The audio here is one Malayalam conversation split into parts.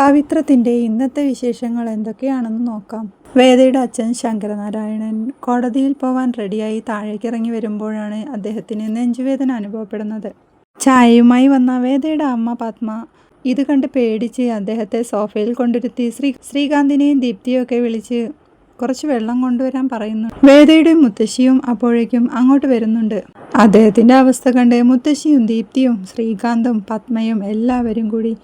പവിത്രത്തിന്റെ ഇന്നത്തെ വിശേഷങ്ങൾ എന്തൊക്കെയാണെന്ന് നോക്കാം. വേദയുടെ അച്ഛൻ ശങ്കരനാരായണൻ കോടതിയിൽ പോവാൻ റെഡിയായി താഴേക്ക് ഇറങ്ങി വരുമ്പോഴാണ് അദ്ദേഹത്തിന് നെഞ്ചുവേദന അനുഭവപ്പെടുന്നത്. ചായയുമായി വന്ന വേദയുടെ അമ്മ പത്മ ഇത് കണ്ട് പേടിച്ച് അദ്ദേഹത്തെ സോഫയിൽ കൊണ്ടിരുത്തി ശ്രീ ശ്രീകാന്തിനെയും ദീപ്തിയും ഒക്കെ വിളിച്ച് കുറച്ച് വെള്ളം കൊണ്ടുവരാൻ പറയുന്നു. വേദയുടെ മുത്തശ്ശിയും അപ്പോഴേക്കും അങ്ങോട്ട് വരുന്നുണ്ട്. അദ്ദേഹത്തിന്റെ അവസ്ഥ കണ്ട് മുത്തശ്ശിയും ദീപ്തിയും ശ്രീകാന്തും പത്മയും എല്ലാവരും കൂടി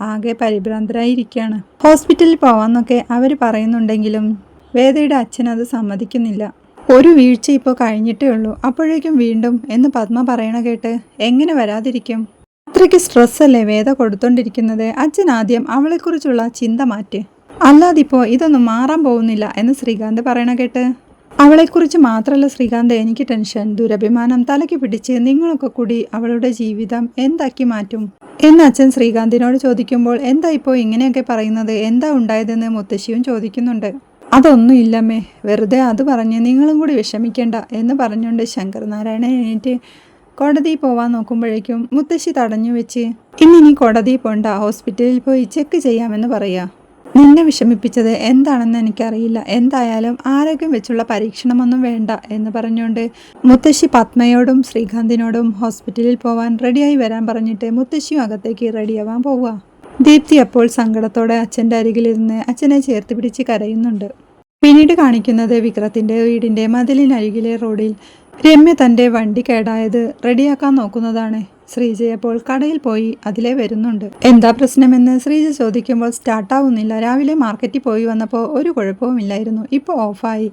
ആകെ പരിഭ്രാന്തരായിരിക്കുകയാണ് ഹോസ്പിറ്റലിൽ പോവാന്നൊക്കെ അവർ പറയുന്നുണ്ടെങ്കിലും വേദയുടെ അച്ഛൻ അത് സമ്മതിക്കുന്നില്ല. ഒരു വീഴ്ച ഇപ്പോൾ കഴിഞ്ഞിട്ടേ ഉള്ളൂ. അപ്പോഴേക്കും വീണ്ടും എന്ന് പത്മ പറയണ കേട്ട് എങ്ങനെ വരാതിരിക്കും? അത്രയ്ക്ക് സ്ട്രെസ് അല്ലേ വേദ കൊടുത്തോണ്ടിരിക്കുന്നത്? അച്ഛൻ ആദ്യം അവളെക്കുറിച്ചുള്ള ചിന്ത മാറ്റി. അല്ലാതിപ്പോ ഇതൊന്നും മാറാൻ പോകുന്നില്ല എന്ന് ശ്രീകാന്ത് പറയണ കേട്ട് അവളെക്കുറിച്ച് മാത്രമല്ല ശ്രീകാന്ത് എനിക്ക് ടെൻഷൻ ദുരഭിമാനം തലയ്ക്ക് പിടിച്ച് നിങ്ങളൊക്കെ കൂടി അവളുടെ ജീവിതം എന്താക്കി മാറ്റും? എന്ന് അച്ഛൻ ശ്രീകാന്തിനോട് ചോദിക്കുമ്പോൾ എന്താ ഇപ്പോൾ ഇങ്ങനെയൊക്കെ പറയുന്നത്? എന്താ ഉണ്ടായതെന്ന് മുത്തശ്ശിയും ചോദിക്കുന്നുണ്ട്. അതൊന്നും ഇല്ലമ്മേ വെറുതെ അത് പറഞ്ഞ് നിങ്ങളും കൂടി വിഷമിക്കേണ്ട എന്ന് പറഞ്ഞുകൊണ്ട് ശങ്കർ നാരായണൻ എണീറ്റ് കോടതിയിൽ പോവാൻ നോക്കുമ്പോഴേക്കും മുത്തശ്ശി തടഞ്ഞു വെച്ച് ഇന്നിനി കോടതിയിൽ പോണ്ട ഹോസ്പിറ്റലിൽ പോയി ചെക്ക് ചെയ്യാമെന്ന് പറയാ. നിന്നെ വിഷമിപ്പിച്ചത് എന്താണെന്ന് എനിക്കറിയില്ല. എന്തായാലും ആരോഗ്യം വെച്ചുള്ള പരീക്ഷണമൊന്നും വേണ്ട എന്ന് പറഞ്ഞുകൊണ്ട് മുത്തശ്ശി പത്മയോടും ശ്രീകാന്തിനോടും ഹോസ്പിറ്റലിൽ പോവാൻ റെഡിയായി വരാൻ പറഞ്ഞിട്ട് മുത്തശ്ശിയും അകത്തേക്ക് റെഡിയാവാൻ പോവുക. ദീപ്തി അപ്പോൾ സങ്കടത്തോടെ അച്ഛന്റെ അരികിലിരുന്ന് അച്ഛനെ ചേർത്ത് പിടിച്ച് കരയുന്നുണ്ട്. പിന്നീട് കാണിക്കുന്നത് വിക്രത്തിന്റെ വീടിന്റെ മതിലിനരികിലെ റോഡിൽ രമ്യ തന്റെ വണ്ടി കേടായത് റെഡിയാക്കാൻ നോക്കുന്നതാണ്. ശ്രീജ അപ്പോൾ കടയിൽ പോയി അതിലെ വരുന്നുണ്ട്. എന്താ പ്രശ്നമെന്ന് ശ്രീജ ചോദിക്കുമ്പോൾ സ്റ്റാർട്ടാവുന്നില്ല. രാവിലെ മാർക്കറ്റിൽ പോയി വന്നപ്പോൾ ഒരു കുഴപ്പവുമില്ലായിരുന്നു ഇപ്പോൾ ഓഫായി.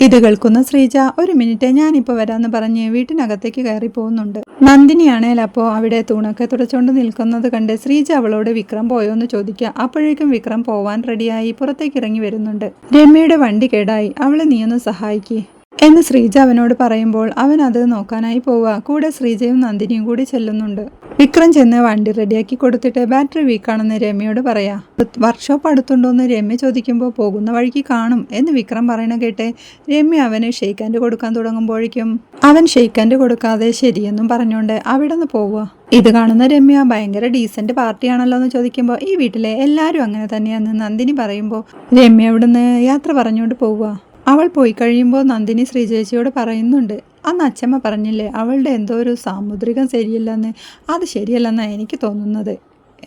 ഇത് കേൾക്കുന്ന ശ്രീജ ഒരു മിനിറ്റ് ഞാനിപ്പോൾ വരാമെന്ന് പറഞ്ഞ് വീട്ടിനകത്തേക്ക് കയറി പോകുന്നുണ്ട്. നന്ദിനിയാണേൽ അപ്പോൾ അവിടെ തൂണൊക്കെ തുടച്ചുകൊണ്ട് നിൽക്കുന്നത് കണ്ട് ശ്രീജ അവളോട് വിക്രം പോയോ? എന്ന് ചോദിക്കുക. അപ്പോഴേക്കും വിക്രം പോവാൻ റെഡിയായി പുറത്തേക്ക് ഇറങ്ങി വരുന്നുണ്ട്. രമ്യയുടെ വണ്ടി കേടായി. അവളെ നീയൊന്ന് സഹായിക്കേ. എന്ന് ശ്രീജ അവനോട് പറയുമ്പോൾ അവൻ അത് നോക്കാനായി പോവുക. കൂടെ ശ്രീജയും നന്ദിനിയും കൂടി ചെല്ലുന്നുണ്ട്. വിക്രം ചെന്ന് വണ്ടി റെഡിയാക്കി കൊടുത്തിട്ട് ബാറ്ററി വീക്കാണെന്ന് രമ്യയോട് പറയാ. വർക്ക്ഷോപ്പ് അടുത്തുണ്ടോന്ന് രമ്യ ചോദിക്കുമ്പോൾ പോകുന്ന വഴിക്ക് കാണും എന്ന് വിക്രം പറയണ കേട്ട് രമ്യ അവന് ഷെയ്ക്ക് ഹാൻഡ് കൊടുക്കാൻ തുടങ്ങുമ്പോഴേക്കും അവൻ ഷെയ്ക്ക് ഹാൻഡ് കൊടുക്കാതെ ശരിയെന്നും പറഞ്ഞുകൊണ്ട് അവിടെ നിന്ന് പോവുക. ഇത് കാണുന്ന രമ്യ ഭയങ്കര ഡീസന്റ് പാർട്ടിയാണല്ലോ എന്ന് ചോദിക്കുമ്പോൾ ഈ വീട്ടിലെ എല്ലാവരും അങ്ങനെ തന്നെയാണെന്ന് നന്ദിനി പറയുമ്പോൾ രമ്യ അവിടുന്ന് യാത്ര പറഞ്ഞുകൊണ്ട് പോവുക. അവൾ പോയി കഴിയുമ്പോൾ നന്ദിനി ശ്രീചേച്ചിയോട് പറയുന്നുണ്ട് അന്ന് അച്ഛമ്മ പറഞ്ഞില്ലേ അവളുടെ എന്തോ ഒരു സാമുദ്രികം ശരിയല്ലെന്ന്? അത് ശരിയല്ലെന്നാണ് എനിക്ക് തോന്നുന്നത്.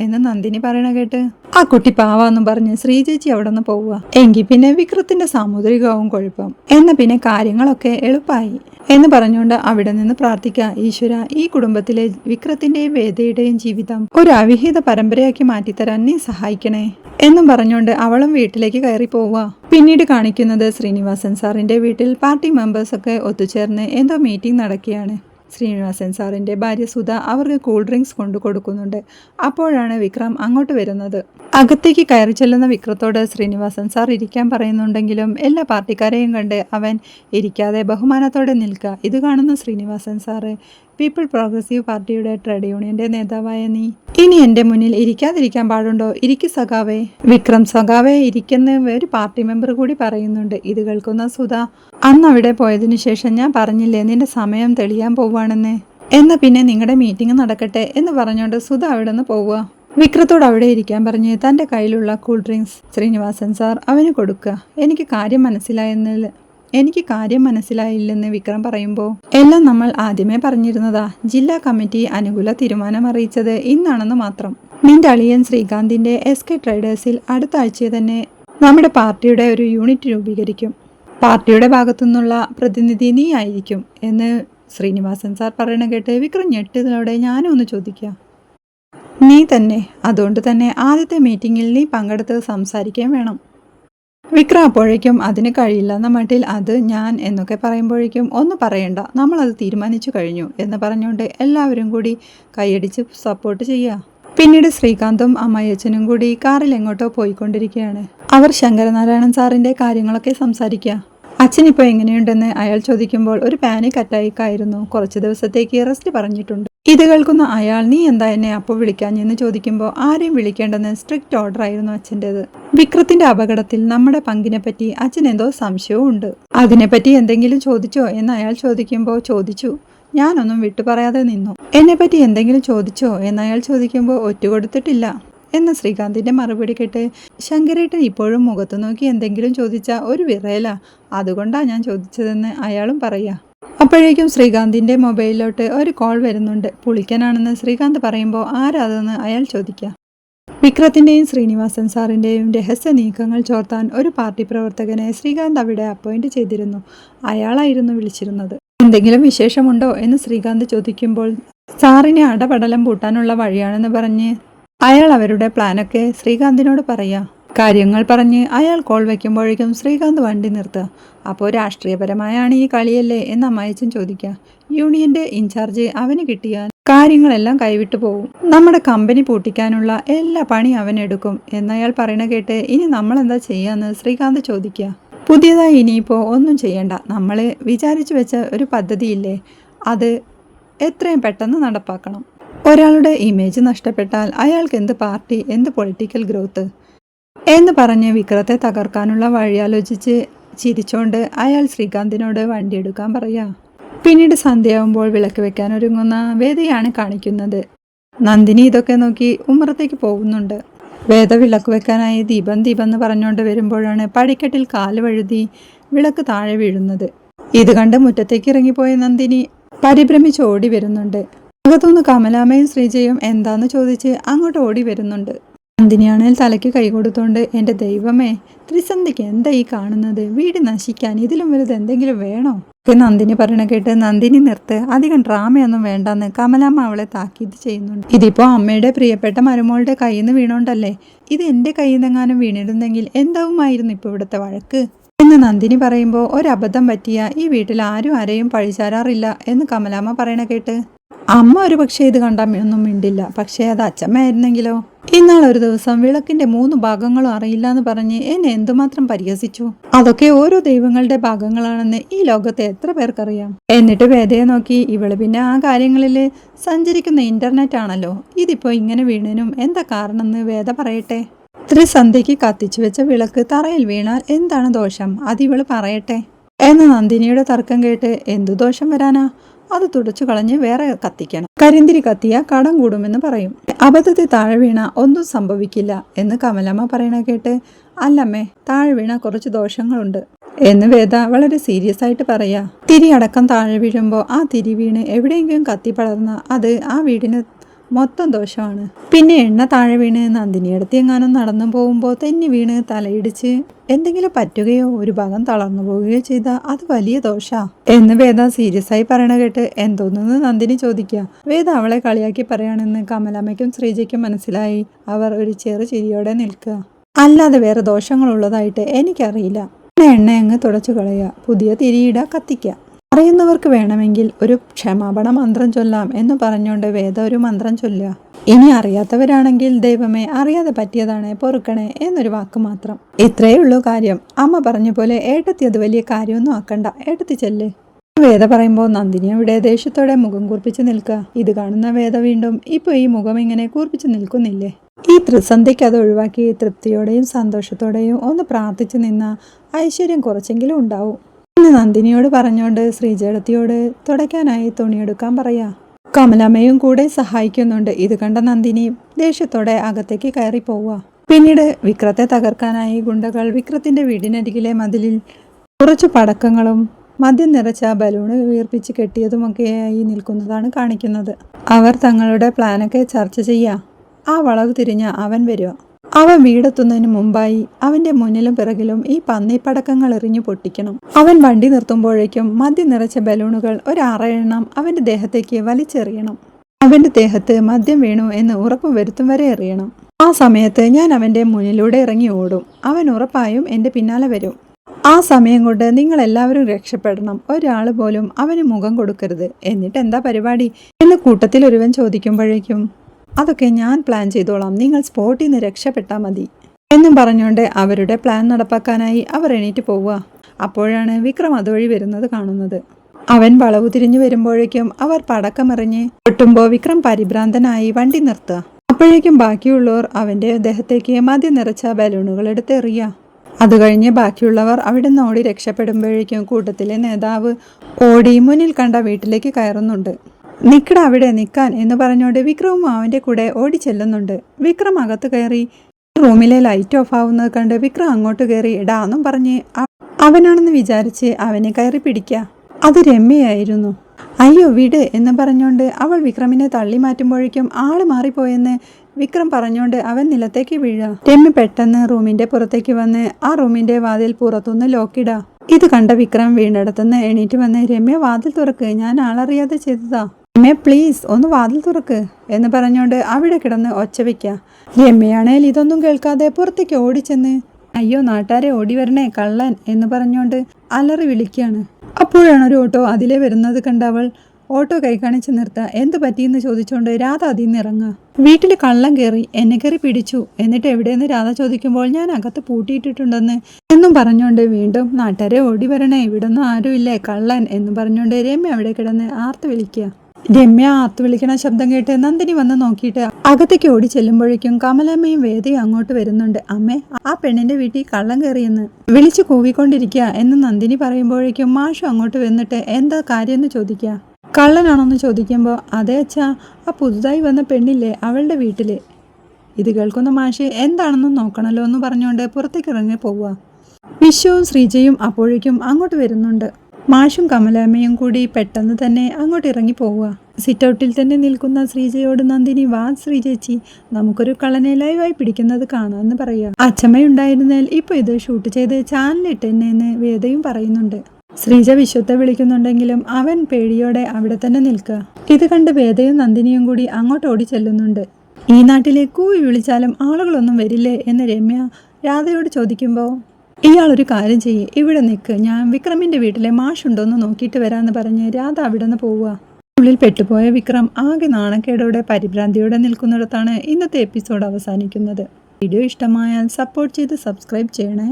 എന്ന് നന്ദിനി പറയണ കേട്ട്. ആ കുട്ടി പാവാന്നും പറഞ്ഞ് ശ്രീചേച്ചി അവിടെ നിന്ന് പോവുക. എങ്കിൽ പിന്നെ വിക്രത്തിന്റെ സാമുദ്രികവും കുഴപ്പം. എന്ന പിന്നെ കാര്യങ്ങളൊക്കെ എളുപ്പമായി എന്ന് പറഞ്ഞുകൊണ്ട് അവിടെ നിന്ന് പ്രാർത്ഥിക്കുക. ഈശ്വര ഈ കുടുംബത്തിലെ വിക്രത്തിന്റെയും വേദയുടെയും ജീവിതം ഒരു അവിഹിത പരമ്പരയാക്കി മാറ്റിത്തരാൻ നീ സഹായിക്കണേ. എന്നും പറഞ്ഞുകൊണ്ട് അവളും വീട്ടിലേക്ക് കയറി പോവുക. പിന്നീട് കാണിക്കുന്നത് ശ്രീനിവാസൻ സാറിന്റെ വീട്ടിൽ പാർട്ടി മെമ്പേഴ്സ് ഒക്കെ ഒത്തുചേർന്ന് എന്തോ മീറ്റിംഗ് നടക്കുകയാണ്. ശ്രീനിവാസൻ സാറിന്റെ ഭാര്യ സുധ അവർക്ക് കൂൾ ഡ്രിങ്ക്സ് കൊണ്ടു കൊടുക്കുന്നുണ്ട്. അപ്പോഴാണ് വിക്രം അങ്ങോട്ട് വരുന്നത്. അകത്തേക്ക് കയറി ചെല്ലുന്ന വിക്രത്തോട് ശ്രീനിവാസൻ സാർ ഇരിക്കാൻ പറയുന്നുണ്ടെങ്കിലും എല്ലാ പാർട്ടിക്കാരെയും കണ്ട് അവൻ ഇരിക്കാതെ ബഹുമാനത്തോടെ നിൽക്കുക. ഇത് കാണുന്ന ശ്രീനിവാസൻ സാറ്. പീപ്പിൾ പ്രോഗ്രസീവ് പാർട്ടിയുടെ ട്രേഡ് യൂണിയന്റെ നേതാവായ നീ. ഇനി എന്റെ മുന്നിൽ ഇരിക്കാതിരിക്കാൻ പാടുണ്ടോ? ഇരിക്കു സഖാവേ. വിക്രം സഖാവേ ഇരിക്കുന്ന ഒരു പാർട്ടി മെമ്പർ കൂടി പറയുന്നുണ്ട്. ഇത് കേൾക്കുന്ന സുധ അന്ന് അവിടെ പോയതിനു ശേഷം ഞാൻ പറഞ്ഞില്ലേ നിന്റെ സമയം തെളിയാൻ പോവുകയാണെന്ന്? എന്നാ പിന്നെ നിങ്ങളുടെ മീറ്റിംഗ് നടക്കട്ടെ എന്ന് പറഞ്ഞുകൊണ്ട് സുധ അവിടെ നിന്ന് പോവുക. വിക്രത്തോട് അവിടെ ഇരിക്കാൻ പറഞ്ഞ് തന്റെ കയ്യിലുള്ള കൂൾ ഡ്രിങ്ക്സ് ശ്രീനിവാസൻ സാർ അവന് കൊടുക്കുക. എനിക്ക് കാര്യം മനസ്സിലായെന്നില്ല. എനിക്ക് കാര്യം മനസ്സിലായില്ലെന്ന് വിക്രം പറയുമ്പോൾ എല്ലാം നമ്മൾ ആദ്യമേ പറഞ്ഞിരുന്നതാ. ജില്ലാ കമ്മിറ്റി അനുകൂല തീരുമാനം അറിയിച്ചത് ഇന്നാണെന്ന് മാത്രം. നിന്റെ അളിയൻ ശ്രീകാന്തിന്റെ എസ് കെ ട്രേഡേഴ്സിൽ അടുത്ത ആഴ്ച തന്നെ നമ്മുടെ പാർട്ടിയുടെ ഒരു യൂണിറ്റ് രൂപീകരിക്കും. പാർട്ടിയുടെ ഭാഗത്തുനിന്നുള്ള പ്രതിനിധി നീ ആയിരിക്കും എന്ന് ശ്രീനിവാസൻ സാർ പറയണ കേട്ട് വിക്രം ഞെട്ടിയതോടെ ഞാനും ഒന്ന് ചോദിക്കുക നീ തന്നെ. അതുകൊണ്ട് തന്നെ ആദ്യത്തെ മീറ്റിങ്ങിൽ നീ പങ്കെടുത്ത് സംസാരിക്കാൻ വേണം. വിക്രം അപ്പോഴേക്കും അതിന് കഴിയില്ല എന്ന മട്ടിൽ അത് ഞാൻ എന്നൊക്കെ പറയുമ്പോഴേക്കും ഒന്ന് പറയണ്ട നമ്മളത് തീരുമാനിച്ചു കഴിഞ്ഞു എന്ന് പറഞ്ഞുകൊണ്ട് എല്ലാവരും കൂടി കൈയടിച്ച് സപ്പോർട്ട് ചെയ്യുക പിന്നീട് ശ്രീകാന്തും അമ്മയച്ചനും കൂടി കാറിൽ എങ്ങോട്ടോ പോയിക്കൊണ്ടിരിക്കുകയാണ്. അവർ ശങ്കരനാരായണൻ സാറിന്റെ കാര്യങ്ങളൊക്കെ സംസാരിക്കുക അച്ഛൻ ഇപ്പോൾ എങ്ങനെയുണ്ടെന്ന് അയാൾ ചോദിക്കുമ്പോൾ ഒരു പാനിക് അറ്റാക്ക് ആയിരുന്നു. കുറച്ച് ദിവസത്തേക്ക് റെസ്റ്റ് പറഞ്ഞിട്ടുണ്ട്. ഇത് കേൾക്കുന്ന അയാൾ നീ എന്താ എന്നെ അപ്പോൾ എന്ന് ചോദിക്കുമ്പോൾ ആരെയും വിളിക്കേണ്ടെന്ന് സ്ട്രിക്റ്റ് ഓർഡർ ആയിരുന്നു അച്ഛന്റെത്. വിക്രത്തിന്റെ അപകടത്തിൽ നമ്മുടെ പങ്കിനെ പറ്റി അച്ഛൻ എന്തോ സംശയവും ഉണ്ട്. അതിനെപ്പറ്റി എന്തെങ്കിലും ചോദിച്ചോ? എന്ന് അയാൾ ചോദിക്കുമ്പോൾ ചോദിച്ചു. ഞാനൊന്നും വിട്ടു പറയാതെ നിന്നു. എന്നെപ്പറ്റി എന്തെങ്കിലും ചോദിച്ചോ? എന്ന് അയാൾ ചോദിക്കുമ്പോൾ ഒറ്റ കൊടുത്തിട്ടില്ല. എന്ന ശ്രീകാന്തിന്റെ മറുപടി കേട്ട് ശങ്കരേട്ടൻ ഇപ്പോഴും മുഖത്ത് നോക്കി എന്തെങ്കിലും ചോദിച്ചാൽ ഒരു വിറയല. അതുകൊണ്ടാണ് ഞാൻ ചോദിച്ചതെന്ന് അയാളും പറയാ. അപ്പോഴേക്കും ശ്രീകാന്തിന്റെ മൊബൈലിലോട്ട് ഒരു കോൾ വരുന്നുണ്ട്. പുളിക്കനാണെന്ന് ശ്രീകാന്ത് പറയുമ്പോൾ ആരാതെന്ന് അയാൾ ചോദിക്കുക. വിക്രത്തിന്റെയും ശ്രീനിവാസൻ സാറിന്റെയും രഹസ്യ നീക്കങ്ങൾ ചോർത്താൻ ഒരു പാർട്ടി പ്രവർത്തകനെ ശ്രീകാന്ത് അവിടെ അപ്പോയിന്റ് ചെയ്തിരുന്നു. അയാളായിരുന്നു വിളിച്ചിരുന്നത്. എന്തെങ്കിലും വിശേഷമുണ്ടോ എന്ന് ശ്രീകാന്ത് ചോദിക്കുമ്പോൾ സാറിനെ അടപടലം പൂട്ടാനുള്ള വഴിയാണെന്ന് പറഞ്ഞ് അയാൾ അവരുടെ പ്ലാനൊക്കെ ശ്രീകാന്തിനോട് പറയാ കാര്യങ്ങൾ പറഞ്ഞ് അയാൾ കോൾ വയ്ക്കുമ്പോഴേക്കും ശ്രീകാന്ത് വണ്ടി നിർത്തുക അപ്പോൾ രാഷ്ട്രീയപരമായാണ് ഈ കളിയല്ലേ? എന്ന് അമ്മായച്ചൻ ചോദിക്കുക യൂണിയന്റെ ഇൻചാർജ് അവന് കിട്ടിയാൽ കാര്യങ്ങളെല്ലാം കൈവിട്ടു പോകും നമ്മുടെ കമ്പനി പൂട്ടിക്കാനുള്ള എല്ലാ പണി അവൻ എടുക്കും. എന്നയാൾ പറയണ കേട്ട് ഇനി നമ്മൾ എന്താ ചെയ്യാന്ന് ശ്രീകാന്ത് ചോദിക്കുക പുതിയതായി ഇനിയിപ്പോൾ ഒന്നും ചെയ്യണ്ട. നമ്മൾ വിചാരിച്ചു വെച്ച ഒരു പദ്ധതിയില്ലേ? അത് എത്രയും പെട്ടെന്ന് നടപ്പാക്കണം. ഒരാളുടെ ഇമേജ് നഷ്ടപ്പെട്ടാൽ അയാൾക്ക് എന്ത് പാർട്ടി എന്ത് പൊളിറ്റിക്കൽ ഗ്രോത്ത്? എന്ന് പറഞ്ഞ് വിക്രത്തെ തകർക്കാനുള്ള വഴി ആലോചിച്ച് ചിരിച്ചോണ്ട് അയാൾ ശ്രീകാന്തിനോട് വണ്ടി എടുക്കാൻ പറയാ. പിന്നീട് സന്ധ്യയാവുമ്പോൾ വിളക്ക് വെക്കാൻ ഒരുങ്ങുന്ന വേദയാണ് കാണിക്കുന്നത്. നന്ദിനി ഇതൊക്കെ നോക്കി ഉമ്മറത്തേക്ക് പോകുന്നുണ്ട്. വേദ വിളക്ക് വെക്കാനായി ദീപം ദീപം എന്ന് പറഞ്ഞുകൊണ്ട് വരുമ്പോഴാണ് പടിക്കെട്ടിൽ കാൽ വഴുതി വിളക്ക് താഴെ വീഴുന്നത്. ഇത് കണ്ട് മുറ്റത്തേക്ക് ഇറങ്ങിപ്പോയ നന്ദിനി പരിഭ്രമിച്ച് ഓടി വരുന്നുണ്ട്. അകത്തുനിന്ന് കമലാമയും ശ്രീജയും എന്താന്ന് ചോദിച്ച് അങ്ങോട്ട് ഓടി വരുന്നുണ്ട്. നന്ദിനിയാണെങ്കിൽ തലയ്ക്ക് കൈ കൊടുത്തോണ്ട് എന്റെ ദൈവമേ ത്രിസന്ധിക്ക് എന്താ ഈ കാണുന്നത്? വീട് നശിക്കാൻ ഇതിലും വലുത് എന്തെങ്കിലും വേണോ? നന്ദിനി പറയണ കേട്ട് നന്ദിനി നിർത്ത്. അധികം ഡ്രാമയൊന്നും വേണ്ടെന്ന് കമലാമ്മ അവളെ താക്കീത് ചെയ്യുന്നുണ്ട്. ഇതിപ്പോ അമ്മയുടെ പ്രിയപ്പെട്ട മരുമോളുടെ കയ്യിൽ നിന്ന് വീണോണ്ടല്ലേ? ഇത് എന്റെ കയ്യിൽ നിന്നെങ്ങാനും വീണിരുന്നെങ്കിൽ എന്താവുമായിരുന്നു ഇപ്പോൾ ഇവിടുത്തെ വഴക്ക്? എന്ന് നന്ദിനി പറയുമ്പോൾ ഒരബദ്ധം പറ്റിയ ഈ വീട്ടിൽ ആരും ആരെയും പഴിച്ചാരാറില്ല എന്ന് കമലാമ്മ പറയണ കേട്ട്. അമ്മ ഒരു പക്ഷേ ഇത് കണ്ടാൽ ഒന്നും മിണ്ടില്ല. പക്ഷേ അത് അച്ഛമ്മയായിരുന്നെങ്കിലോ? ഇന്നാൾ ഒരു ദിവസം വിളക്കിന്റെ മൂന്ന് ഭാഗങ്ങളും അറിയില്ല എന്ന് പറഞ്ഞ് എന്നെ എന്തുമാത്രം പരിഹസിച്ചു? അതൊക്കെ ഓരോ ദൈവങ്ങളുടെ ഭാഗങ്ങളാണെന്ന് ഈ ലോകത്തെ എത്ര പേർക്കറിയാം? എന്നിട്ട് വേദയെ നോക്കി ഇവൾ പിന്നെ ആ കാര്യങ്ങളിൽ സഞ്ചരിക്കുന്ന ഇന്റർനെറ്റ് ആണല്ലോ ഇതിപ്പോ ഇങ്ങനെ വീണനും എന്താ കാരണം എന്ന് വേദ പറയട്ടെ? ത്രിസന്ധ്യയ്ക്ക് കത്തിച്ചു വെച്ച വിളക്ക് തറയിൽ വീണാൽ എന്താണ് ദോഷം? അതിവൾ പറയട്ടെ. എന്ന് നന്ദിനിയുടെ തർക്കം കേട്ട് എന്തു ദോഷം വരാനാ? അത് തുടച്ചു കളഞ്ഞ് വേറെ കത്തിക്കണം. കരിന്തിരി കത്തിയ കടം കൂടുമെന്ന് പറയും. അബദ്ധത്തിൽ താഴെ വീണ ഒന്നും സംഭവിക്കില്ല എന്ന് കമലമ്മ പറയണ കേട്ട് അല്ലമ്മേ താഴെ വീണ കുറച്ച് ദോഷങ്ങളുണ്ട് എന്ന് വേദ വളരെ സീരിയസ് ആയിട്ട് പറയാ. തിരി അടക്കം താഴെ വീഴുമ്പോൾ ആ തിരി വീണ് എവിടെയെങ്കിലും കത്തി പടർന്ന അത് ആ വീടിന് മൊത്തം ദോഷമാണ്. പിന്നെ എണ്ണ താഴെ വീണ് നന്ദിനിയടുത്ത് എങ്ങാനും നടന്നു പോകുമ്പോൾ തെന്നി വീണ് തലയിടിച്ച് എന്തെങ്കിലും പറ്റുകയോ ഒരു ഭാഗം തളർന്നു പോവുകയോ ചെയ്താൽ അത് വലിയ ദോഷാ. എന്ന് വേദ സീരിയസ് ആയി പറയണ കേട്ട് എന്തോന്നെന്ന് നന്ദിനി ചോദിക്കുക. വേദ അവളെ കളിയാക്കി പറയാണെന്ന് കമലാമ്മയ്ക്കും ശ്രീജയ്ക്കും മനസ്സിലായി. അവർ ഒരു ചെറു ചിരിയോടെ നിൽക്കുക. അല്ലാതെ വേറെ ദോഷങ്ങളുള്ളതായിട്ട് എനിക്കറിയില്ല. എണ്ണ അങ്ങ് തുടച്ചു കളയുക. പുതിയ തിരിയിട കത്തിക്കുക. അറിയുന്നവർക്ക് വേണമെങ്കിൽ ഒരു ക്ഷമാപണ മന്ത്രം ചൊല്ലാം എന്ന് പറഞ്ഞുകൊണ്ട് വേദ ഒരു മന്ത്രം ചൊല്ലുക. ഇനി അറിയാത്തവരാണെങ്കിൽ ദൈവമേ അറിയാതെ പറ്റിയതാണ് പൊറുക്കണേ എന്നൊരു വാക്ക് മാത്രം. ഇത്രയേ ഉള്ളൂ കാര്യം. അമ്മ പറഞ്ഞ പോലെ ഏട്ടത്തി അത് വലിയ കാര്യമൊന്നും ആക്കണ്ട. ഏട്ടത്തി ചെല്ലേ. വേദ പറയുമ്പോൾ നന്ദിനി അവിടെ ദേഷ്യത്തോടെ മുഖം കൂർപ്പിച്ച് നിൽക്കുക. ഇത് കാണുന്ന വേദ വീണ്ടും ഇപ്പോൾ ഈ മുഖം ഇങ്ങനെ കൂർപ്പിച്ച് നിൽക്കുന്നില്ലേ? ഈ ത്രിസന്ധിക്ക് അത് ഒഴിവാക്കി തൃപ്തിയോടെയും സന്തോഷത്തോടെയും ഒന്ന് പ്രാർത്ഥിച്ചു നിന്ന ഐശ്വര്യം കുറച്ചെങ്കിലും ഉണ്ടാവും. എന്ന് നന്ദിനിയോട് പറഞ്ഞുകൊണ്ട് ശ്രീജടത്തിയോട് തുടയ്ക്കാനായി തുണിയെടുക്കാൻ പറയാ. കമലമ്മയും കൂടെ സഹായിക്കുന്നുണ്ട്. ഇത് കണ്ട നന്ദിനി ദേഷ്യത്തോടെ അകത്തേക്ക് കയറി പോവുക പിന്നീട് വിക്രത്തെ തകർക്കാനായി ഗുണ്ടകൾ വിക്രത്തിന്റെ വീടിനരികിലെ മതിലിൽ കുറച്ച് പടക്കങ്ങളും മദ്യം നിറച്ച ബലൂണ് വീർപ്പിച്ച് കെട്ടിയതുമൊക്കെയായി നിൽക്കുന്നതാണ് കാണിക്കുന്നത്. അവർ തങ്ങളുടെ പ്ലാനൊക്കെ ചർച്ച ചെയ്യുക ആ വളവ് തിരിഞ്ഞ അവൻ വരിക അവൻ വീടെത്തുന്നതിന് മുമ്പായി അവന്റെ മുന്നിലും പിറകിലും ഈ പന്നിപ്പടക്കങ്ങൾ എറിഞ്ഞു പൊട്ടിക്കണം. അവൻ വണ്ടി നിർത്തുമ്പോഴേക്കും മദ്യം നിറച്ച ബലൂണുകൾ ഒരാറെണ്ണം അവന്റെ ദേഹത്തേക്ക് വലിച്ചെറിയണം. അവന്റെ ദേഹത്ത് മദ്യം വീണു എന്ന് ഉറപ്പ് വരുത്തും വരെ എറിയണം. ആ സമയത്ത് ഞാൻ അവന്റെ മുന്നിലൂടെ ഇറങ്ങി ഓടും. അവൻ ഉറപ്പായും എന്റെ പിന്നാലെ വരും. ആ സമയം കൊണ്ട് നിങ്ങൾ എല്ലാവരും രക്ഷപ്പെടണം. ഒരാൾ പോലും അവന് മുഖം കൊടുക്കരുത്. എന്നിട്ട് എന്താ പരിപാടി? എന്ന് കൂട്ടത്തിൽ ഒരുവൻ ചോദിക്കുമ്പോഴേക്കും അതൊക്കെ ഞാൻ പ്ലാൻ ചെയ്തോളാം. നിങ്ങൾ സ്പോട്ടിൽ നിന്ന് രക്ഷപ്പെട്ടാൽ മതി. എന്നും പറഞ്ഞുകൊണ്ട് അവരുടെ പ്ലാൻ നടപ്പാക്കാനായി അവർ എണീറ്റ് പോവുക. അപ്പോഴാണ് വിക്രം അതുവഴി വരുന്നത് കാണുന്നത്. അവൻ വളവു തിരിഞ്ഞു വരുമ്പോഴേക്കും അവർ പടക്കമെറിഞ്ഞ് പൊട്ടുമ്പോൾ വിക്രം പരിഭ്രാന്തനായി വണ്ടി നിർത്തുക. അപ്പോഴേക്കും ബാക്കിയുള്ളവർ അവന്റെ ദേഹത്തേക്ക് മദ്യം നിറച്ച ബലൂണുകൾ എടുത്ത് അത് കഴിഞ്ഞ് ബാക്കിയുള്ളവർ അവിടെ നിന്ന് ഓടി രക്ഷപ്പെടുമ്പോഴേക്കും കൂട്ടത്തിലെ നേതാവ് ഓടി മുന്നിൽ കണ്ട വീട്ടിലേക്ക് കയറുന്നുണ്ട്. നിക്കട അവിടെ നിൽക്കാൻ എന്ന് പറഞ്ഞുകൊണ്ട് വിക്രമും അവന്റെ കൂടെ ഓടി ചെല്ലുന്നുണ്ട്. വിക്രം അകത്ത് കയറി റൂമിലെ ലൈറ്റ് ഓഫ് ആവുന്നത് കണ്ട് വിക്രം അങ്ങോട്ട് കയറി ഇടാന്നും പറഞ്ഞ് അവനാണെന്ന് വിചാരിച്ച് അവനെ കയറി പിടിക്കുക അത് രമ്യയായിരുന്നു. അയ്യോ വിട് എന്ന് പറഞ്ഞുകൊണ്ട് അവൾ വിക്രമിനെ തള്ളി മാറ്റുമ്പോഴേക്കും ആൾ മാറിപ്പോയെന്ന് വിക്രം പറഞ്ഞുകൊണ്ട് അവൻ നിലത്തേക്ക് വീഴുക രമ്യ പെട്ടെന്ന് റൂമിന്റെ പുറത്തേക്ക് വന്ന് ആ റൂമിന്റെ വാതിൽ പുറത്തുനിന്ന് ലോക്കിടാ. ഇത് കണ്ട വിക്രം വീണ്ടെടുത്തുനിന്ന് എണീറ്റ് വന്ന് രമ്യ വാതിൽ തുറക്ക്. ഞാൻ ആളറിയാതെ ചെയ്തതാ. രമ്യ പ്ലീസ് ഒന്ന് വാതിൽ തുറക്ക് എന്ന് പറഞ്ഞുകൊണ്ട് അവിടെ കിടന്ന് ഒച്ച വയ്ക്കുക രമ്യയാണേൽ ഇതൊന്നും കേൾക്കാതെ പുറത്തേക്ക് ഓടിച്ചെന്ന് അയ്യോ നാട്ടാരെ ഓടി വരണേ കള്ളൻ എന്ന് പറഞ്ഞുകൊണ്ട് അലറി വിളിക്കുകയാണ് അപ്പോഴാണ് ഒരു ഓട്ടോ അതിലെ വരുന്നത് കണ്ട അവൾ ഓട്ടോ കൈ കാണിച്ച് നിർത്തുക എന്ത് പറ്റിയെന്ന് ചോദിച്ചുകൊണ്ട് രാധ അതിൽ നിന്ന് ഇറങ്ങുക വീട്ടിൽ കള്ളം കയറി എന്നെ കയറി പിടിച്ചു. എന്നിട്ട് എവിടെയെന്ന് രാധ ചോദിക്കുമ്പോൾ ഞാൻ അകത്ത് പൂട്ടിയിട്ടിട്ടുണ്ടെന്ന് എന്നും പറഞ്ഞുകൊണ്ട് വീണ്ടും നാട്ടുകാരെ ഓടി വരണേ ഇവിടെ ഒന്നും ആരുമില്ലേ കള്ളൻ എന്ന് പറഞ്ഞുകൊണ്ട് രമ്യ അവിടെ കിടന്ന് ആർത്ത് വിളിക്കുക രമ്യ ആർത്ത് വിളിക്കണ ശബ്ദം കേട്ട് നന്ദിനി വന്ന് നോക്കിയിട്ട് അകത്തേക്ക് ഓടി ചെല്ലുമ്പോഴേക്കും കമലമ്മയും വേദയും അങ്ങോട്ട് വരുന്നുണ്ട്. അമ്മേ ആ പെണ്ണിന്റെ വീട്ടിൽ കള്ളം കയറിയെന്ന് വിളിച്ചു കൂവിക്കൊണ്ടിരിക്കുക എന്ന് നന്ദിനി പറയുമ്പോഴേക്കും മാഷു അങ്ങോട്ട് വന്നിട്ട് എന്താ കാര്യമെന്ന് ചോദിക്കുക കള്ളനാണോന്ന് ചോദിക്കുമ്പോൾ അതേ അച്ഛാ ആ പുതുതായി വന്ന പെണ്ണില്ലേ അവളുടെ വീട്ടിൽ. ഇത് കേൾക്കുന്ന മാഷ് എന്താണെന്ന് നോക്കണല്ലോ എന്ന് പറഞ്ഞുകൊണ്ട് പുറത്തേക്ക് ഇറങ്ങി പോവുക. വിശ്വവും ശ്രീജയും അപ്പോഴേക്കും അങ്ങോട്ട് വരുന്നുണ്ട്. മാഷും കമലാമ്മയും കൂടി പെട്ടെന്ന് തന്നെ അങ്ങോട്ട് ഇറങ്ങി പോവുക. സിറ്റ് ഔട്ടിൽ തന്നെ നിൽക്കുന്ന ശ്രീജയോട് നന്ദിനി വാ ശ്രീജേച്ചി നമുക്കൊരു കളനെ ലൈവായി പിടിക്കുന്നത് കാണാമെന്ന് പറയുക. അച്ഛമ്മയുണ്ടായിരുന്നാൽ ഇപ്പോൾ ഇത് ഷൂട്ട് ചെയ്ത് ചാനലിട്ടെന്നെ എന്ന് വേദയും പറയുന്നുണ്ട്. ശ്രീജ വിശ്വത്തെ വിളിക്കുന്നുണ്ടെങ്കിലും അവൻ പേടിയോടെ അവിടെ തന്നെ നിൽക്കുക. ഇത് കണ്ട് വേദയും നന്ദിനിയും കൂടി അങ്ങോട്ട് ഓടി ചെല്ലുന്നുണ്ട്. ഈ നാട്ടിലെ കൂവി വിളിച്ചാലും ആളുകളൊന്നും വരില്ലേ? എന്ന് രമ്യ രാധയോട് ചോദിക്കുമ്പോൾ ഇയാളൊരു കാര്യം ചെയ്യേ ഇവിടെ നിൽക്ക് ഞാൻ വിക്രമിന്റെ വീട്ടിലെ മാഷുണ്ടോന്ന് നോക്കിയിട്ട് വരാന്ന് പറഞ്ഞ് രാധ അവിടെ നിന്ന് പോവുക. ഉള്ളിൽ പെട്ടുപോയ വിക്രം ആകെ നാണക്കേടോടെ പരിഭ്രാന്തിയോടെ നിൽക്കുന്നിടത്താണ് ഇന്നത്തെ എപ്പിസോഡ് അവസാനിക്കുന്നത്. വീഡിയോ ഇഷ്ടമായാൽ സപ്പോർട്ട് ചെയ്ത് സബ്സ്ക്രൈബ് ചെയ്യണേ.